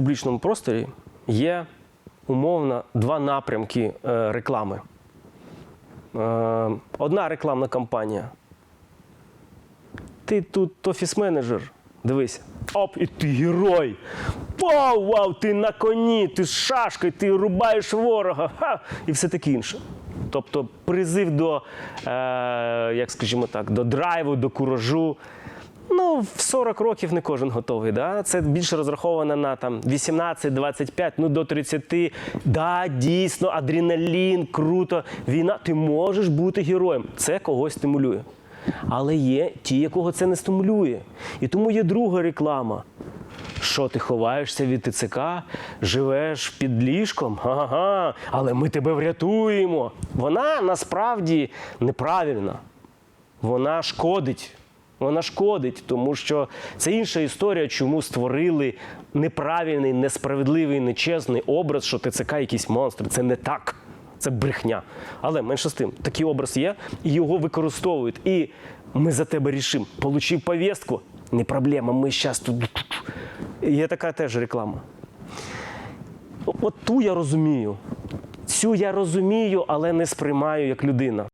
публічному просторі є умовно два напрямки е, реклами. Е, одна рекламна кампанія. Ти тут офіс-менеджер, дивись. Оп, і ти герой. Вау, вау, ти на коні, ти з шашкою, ти рубаєш ворога. Ха! І все таке інше. Тобто призив до, е, як скажімо так, до драйву, до куражу. В 40 років не кожен готовий. Да? Це більше розраховано на там 18-25, ну до 30. Да, дійсно, адреналін, круто. Війна, ти можеш бути героєм. Це когось стимулює. Але є ті, якого це не стимулює. І тому є друга реклама. Що ти ховаєшся від ТЦК, живеш під ліжком? Ага, але ми тебе врятуємо. Вона насправді неправильна. Вона шкодить. Вона шкодить, тому що це інша історія, чому створили неправильний, несправедливий, нечесний образ, що ТЦК якийсь монстр. Це не так. Це брехня. Але менше з тим, такий образ є, і його використовують. І ми за тебе рішимо. Получив повістку, не проблема, ми зараз тут. Є така теж реклама. От ту я розумію. Цю я розумію, але не сприймаю як людина.